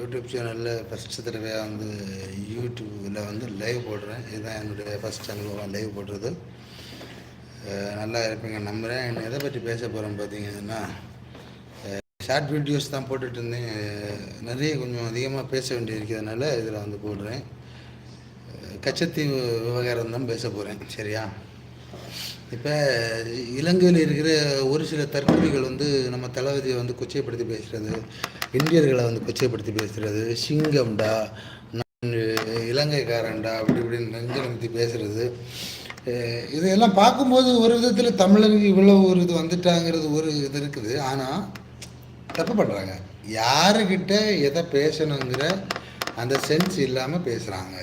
YouTube சேனலில் first தடவையாக வந்து யூடியூப்பில் வந்து லைவ் போடுறேன். இதுதான் என்னுடைய ஃபஸ்ட் அனுபவம் லைவ் போடுறது. நல்லா இருப்பீங்க நம்புகிறேன் என்ன எதை பற்றி பேச போகிறேன் பார்த்தீங்கன்னா ஷார்ட் வீடியோஸ் தான் போட்டுட்டு இருந்தேன். நிறைய கொஞ்சம் அதிகமாக பேச வேண்டியிருக்கிறதுனால இதில் வந்து போடுறேன். கச்சத்தீவு விவகாரம் தான் பேச போகிறேன் சரியா? இப்போ இலங்கையில் இருக்கிற ஒரு சில தற்கொலைகள் வந்து நம்ம தளபதியை வந்து கொச்சைப்படுத்தி பேசுகிறது இந்தியர்களை வந்து கொச்சைப்படுத்தி பேசுகிறது சிங்கம்டா நான் இலங்கைக்காரன்டா அப்படி இப்படின்னு நெஞ்சு நிமித்தி பேசுகிறது இதையெல்லாம் பார்க்கும்போது ஒரு விதத்தில் தமிழருக்கு இவ்வளோ ஒரு இது வந்துட்டாங்கிறது ஒரு இது இருக்குது. ஆனால் தப்பு பண்ணுறாங்க யாருக்கிட்ட எதை பேசணுங்கிற அந்த சென்ஸ் இல்லாமல் பேசுகிறாங்க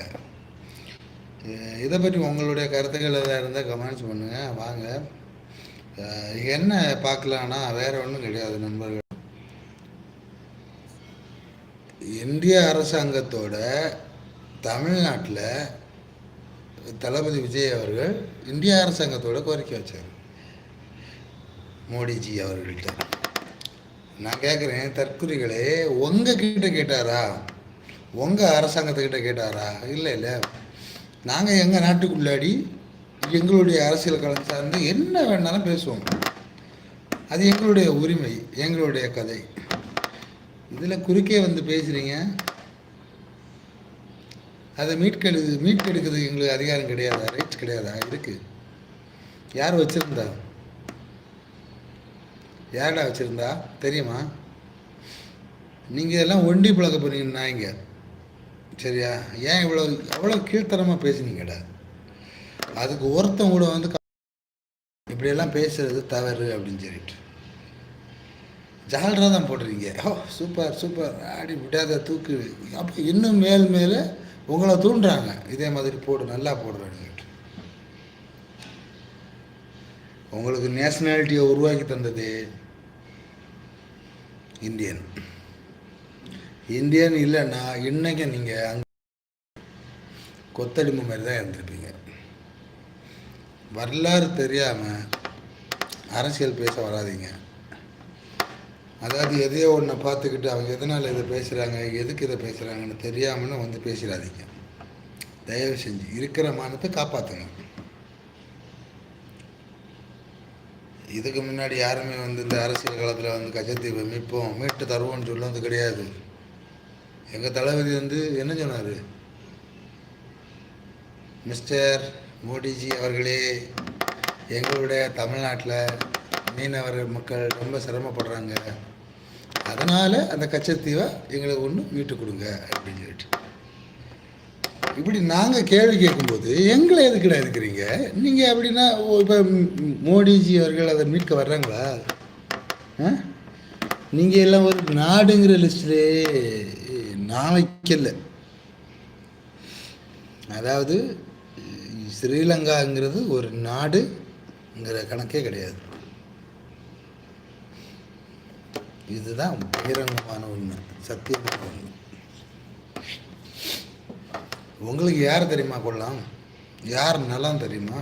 இதை பற்றி உங்களுடைய கருத்துக்கள் எதாவது இருந்தால் கமெண்ட்ஸ் பண்ணுங்கள் வாங்க. என்ன பார்க்கலான்னா வேற ஒன்றும் கிடையாது நண்பர்கள். இந்திய அரசாங்கத்தோட தமிழ்நாட்டில் தளபதி விஜய் அவர்கள் இந்திய அரசாங்கத்தோட கோரிக்கை வச்சார். மோடிஜி அவர்கள்ட்ட. நான் கேட்குறேன் தற்குறிகளே உங்கள் கிட்ட கேட்டாரா? உங்கள் அரசாங்கத்துக்கிட்ட கேட்டாரா? இல்லை இல்லை. நாங்கள் எங்கள் நாட்டுக்குள்ளாடி எங்களுடைய அரசியல் களம் சார்ந்து என்ன வேணாலும் பேசுவோம். அது எங்களுடைய உரிமை எங்களுடைய கதை. இதில் குறுக்கே வந்து பேசுகிறீங்க அதை மீட்கெடு மீட்கெடுக்கிறது எங்களுக்கு அதிகாரம் கிடையாதா? ரைட்ஸ் கிடையாதா? இருக்குது யார் வச்சுருந்தா? யாரா வச்சுருந்தா? தெரியுமா? நீங்கள் எல்லாம் ஒண்டி பழக்க போகிறீங்கன்னா நாய்ங்க சரியா? ஏன் இவ்வளோ அவ்வளோ கீழ்த்தரமாக பேசினீங்கடா? அதுக்கு ஒருத்தன் கூட வந்து இப்படியெல்லாம் பேசுறது தவறு அப்படின்னு சொல்லிட்டு. ஜாலராக தான் போடுறீங்க. ஓ சூப்பர் சூப்பர். ஆடி விடாத தூக்கு. அப்போ இன்னும் மேல் மேலே உங்களை தூண்டுறாங்க. இதே மாதிரி போடு நல்லா போடுறாங்க உங்களுக்கு நேஷனாலிட்டியை உருவாக்கி தந்தது இந்தியன். இந்தியன் இல்லைன்னா இன்னைக்கு நீங்கள் அங்கே கொத்தடிமை மாதிரி தான் இருந்திருப்பீங்க. வரலாறு தெரியாமல் அரசியல் பேச வராதீங்க. அதாவது எதையோ ஒன்றை பார்த்துக்கிட்டு அவங்க எதனால் இதை பேசுகிறாங்க எதுக்கு இதை பேசுகிறாங்கன்னு தெரியாமன்னு வந்து பேசிடாதீங்க. தயவு செஞ்சு இருக்கிற மானத்தை காப்பாற்றுங்க இதுக்கு முன்னாடி யாருமே வந்து இந்த அரசியல் காலத்தில் வந்து கச்சத்தீவை மீட்போம் மீட்டு தருவோம்னு சொல்லுவது கிடையாது. எங்கள் தளபதி வந்து என்ன சொன்னார்? மிஸ்டர் மோடிஜி அவர்களே எங்களுடைய தமிழ்நாட்டில் மீனவர் மக்கள் ரொம்ப சிரமப்படுறாங்க. அதனால் அந்த கச்சத்தீவை எங்களுக்கு ஒன்று மீட்டு கொடுங்க அப்படின்னு சொல்லிட்டு. இப்படி நாங்கள் கேள்வி கேட்கும்போது எங்களை எதுக்கிட இருக்கிறீங்க நீங்கள் அப்படின்னா இப்போ மோடிஜி அவர்கள் அதை மீட்க வர்றாங்களா? ஆ? நீங்கள் எல்லாம் ஒரு நாடுங்கிற லிஸ்ட்லே நான் வைக்கல அதாவது ஸ்ரீலங்காங்கிறது ஒரு நாடுங்கிற கணக்கே கிடையாது. இதுதான் பகிரங்கமான உண்மை. சத்தியமான உண்மை உங்களுக்கு யார் தெரியுமா கொள்ளலாம் யார் நலம் தெரியுமா?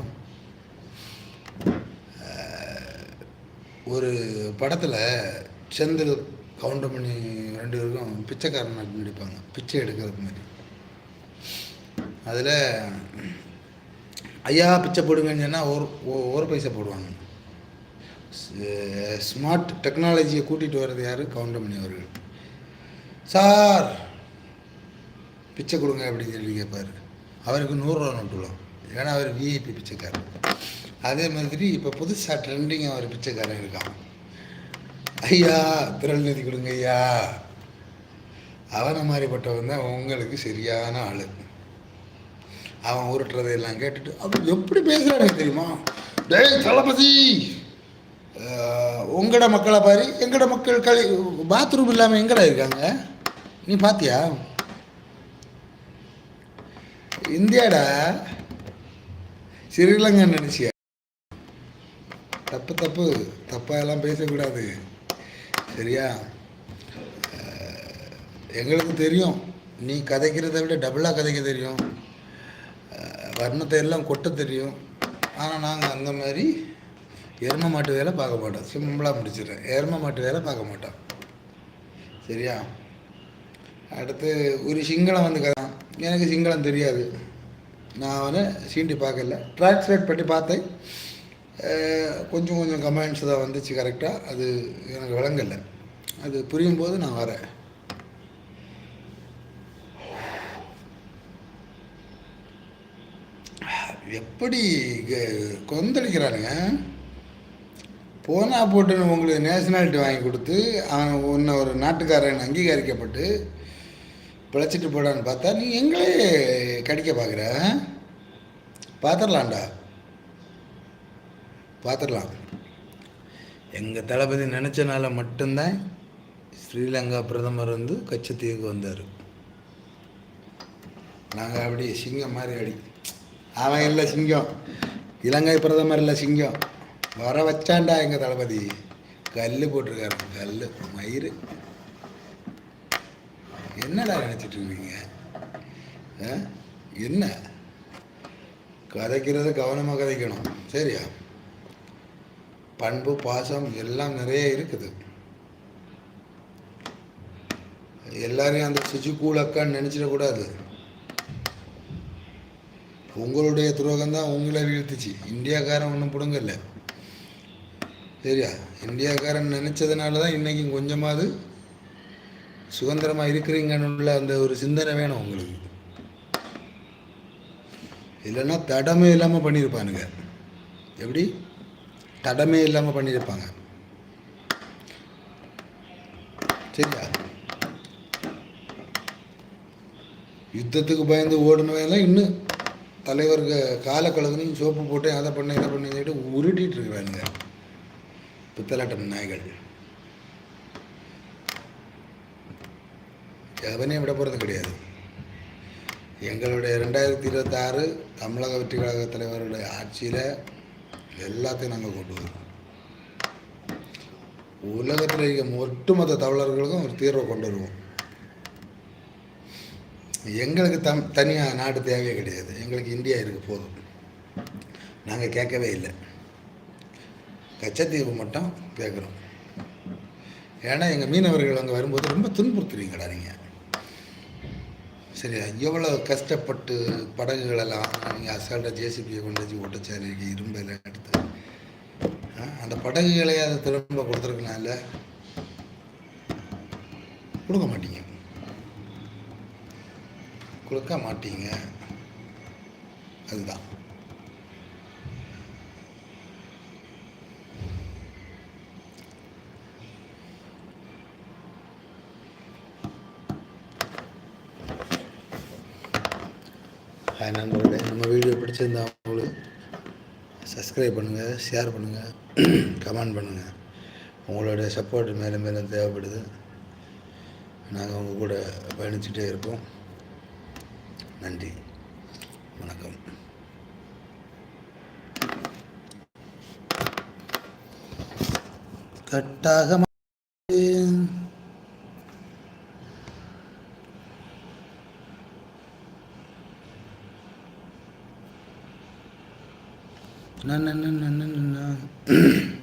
ஒரு படத்தில் செந்தில் கவுண்டமணி ரெண்டு பேருக்கும் பிச்சைக்காரன் அப்படி நடிப்பாங்க. பிச்சை எடுக்கிறது மாதிரி. அதில் ஐயா பிச்சை போடுங்கன்னு சொன்னால் ஒரு ஒரு பைசா போடுவாங்க. ஸ்மார்ட் டெக்னாலஜியை கூட்டிகிட்டு வர்றது யார்? கவுண்டமணி அவர்கள். சார் பிச்சை கொடுங்க அப்படின்னு சொல்லி கேட்பார் அவருக்கு நூறுரூவா நோட்டுலாம் ஏன்னா அவர் விஐபி பிச்சைக்காரர். அதே மாதிரி இப்போ புதுசாக ட்ரெண்டிங்காக அவர் பிச்சைக்காரன் இருக்கான். ஐயா திரள் நிதி கொடுங்க ஐயா. அவனை மாதிரிப்பட்டவன் தான் உங்களுக்கு சரியான ஆள். அவன் உருட்டுறதையெல்லாம் கேட்டுட்டு அப்படி எப்படி பேசுகிறாங்க தெரியுமா? டேய் தளபதி உங்களோட மக்களை பாரு. எங்களோட மக்கள் கழி பாத்ரூம் இல்லாமல் எங்கடா இருக்காங்க? நீ பாத்தியா? இந்தியாடா ஸ்ரீலங்கா நினச்சியா? தப்பு தப்பு. தப்பாக பேசக்கூடாது. சரியா? எங்களுக்கு தெரியும். நீ கதைக்கிறதை விட டபுளாக கதைக்க தெரியும். வர்ணத்தை எல்லாம் கொட்ட தெரியும். ஆனால் நாங்கள் அந்த மாதிரி எரும மாட்டு வேலை பார்க்க மாட்டோம். சிம்பிளாக முடிச்சிடுறேன். எரும மாட்டு வேலை பார்க்க மாட்டோம். சரியா? அடுத்து ஒரு சிங்களம் வந்து கதை. எனக்கு சிங்களம் தெரியாது. நான் அவனை சீண்டி பார்க்கல. டிரான்ஸ்லேட் பண்ணி பார்த்தேன். கொஞ்சம் கொஞ்சம் கமெண்ட்ஸ் தான் வந்துச்சு கரெக்டாக அது எனக்கு விளங்கலை. அது புரியும் போது நான் வரேன். எப்படி க- கொந்தளிக்கிறானுங்க போனா போட்டுன்னு உங்களுக்கு நேஷனாலிட்டி வாங்கி கொடுத்து அவன் உன்னை ஒரு நாட்டுக்காரன் அங்கீகரிக்கப்பட்டு பிழைச்சிட்டு போடான்னு பார்த்தா நீ எங்களே கடிக்க பார்க்குற? பார்த்துடலாம்டா. பார்த்துடலாம். எங்கள் தளபதி நினச்சனால மட்டும்தான் ஸ்ரீலங்கா பிரதமர் வந்து கச்சத்தீவுக்கு வந்தார். நாங்கள் அப்படி சிங்கம் மாதிரி அடி. அவன் இல்லை சிங்கம். இலங்கை பிரதமர் இல்லை சிங்கம். வர வச்சான்டா எங்கள் தளபதி. கல் போட்டிருக்காரு. கல் மயிறு. என்னடா நினச்சிட்டு இருக்கீங்க? ஆ? என்ன? கதைக்கிறது கவனமாக கதைக்கணும். சரியா? பண்பு பாசம் எல்லாம் நிறைய இருக்குது. எல்லாரையும் அந்த சுஜி கூலக்கான்னு நினச்சிடக்கூடாது. உங்களுடைய துரோகம் தான் உங்களை வீழ்த்துச்சு. இந்தியாக்காரன் ஒன்றும் பிடுங்கல. சரியா? இந்தியாக்காரன் நினச்சதுனால தான் இன்றைக்கும் கொஞ்சமாவது சுதந்திரமாக இருக்கிறீங்கன்னு உள்ள அந்த ஒரு சிந்தனை வேணும் உங்களுக்கு. இல்லைன்னா தடமே இல்லாமல் பண்ணியிருப்பானுங்க எப்படி? தடமே இல்லாமல் பண்ணியிருப்பாங்க. சரியா? யுத்தத்துக்கு பயந்து ஓடுனவெல்லாம் இன்னும் தலைவருக்கு காலை கழுகுனையும் சோப்பு போட்டு அதை பண்ண இதை பண்ண சொல்லிட்டு உருட்டிட்டு இருக்கிறானுங்க. பித்தலாட்டம் நாய்கள். எவனையும் விட போகிறது கிடையாது. எங்களுடைய ரெண்டாயிரத்தி இருபத்தாறு தமிழக வெற்றி கழக தலைவருடைய ஆட்சியில் எல்லாத்தையும் நாங்கள் கொண்டு வருவோம் உலகத்தில் இருக்க ஒட்டுமொத்த தமிழர்களுக்கும் ஒரு தீர்வை கொண்டு வருவோம். எங்களுக்கு தம் தனியாக நாடு தேவையே கிடையாது. எங்களுக்கு இந்தியா இருக்கு போதும். நாங்கள் கேட்கவே இல்லை. கச்சத்தீவு மட்டும் கேட்குறோம். ஏன்னா எங்கள் மீனவர்கள் அங்கே வரும்போது ரொம்ப துன்புறுத்துறீங்கடா நீங்கள் சரியா? எவ்வளோ கஷ்டப்பட்டு படகுகளெல்லாம் நீங்கள் அசால்ட்டாக ஜேசிபியை கொண்டு வச்சு ஓட்டச்சாரி இரும்பு அந்த படகுகளை அதை திரும்ப கொடுத்துருக்கலாம்ல? கொடுக்க மாட்டீங்க. கொடுக்க மாட்டீங்க. அதுதான். ஹாய் நண்பர்களே நம்ம வீடியோ பிடிச்சிருந்தா உங்களுக்கு சப்ஸ்கிரைப் பண்ணுங்கள் ஷேர் பண்ணுங்கள் கமெண்ட் பண்ணுங்கள் உங்களுடைய சப்போர்ட் மேலும் மேலும் தேவைப்படுது. நாங்கள் உங்கள் கூட பயணிச்சுட்டே இருப்போம். நன்றி. வணக்கம். கட்டாக ந ந ந ந ந ந ந.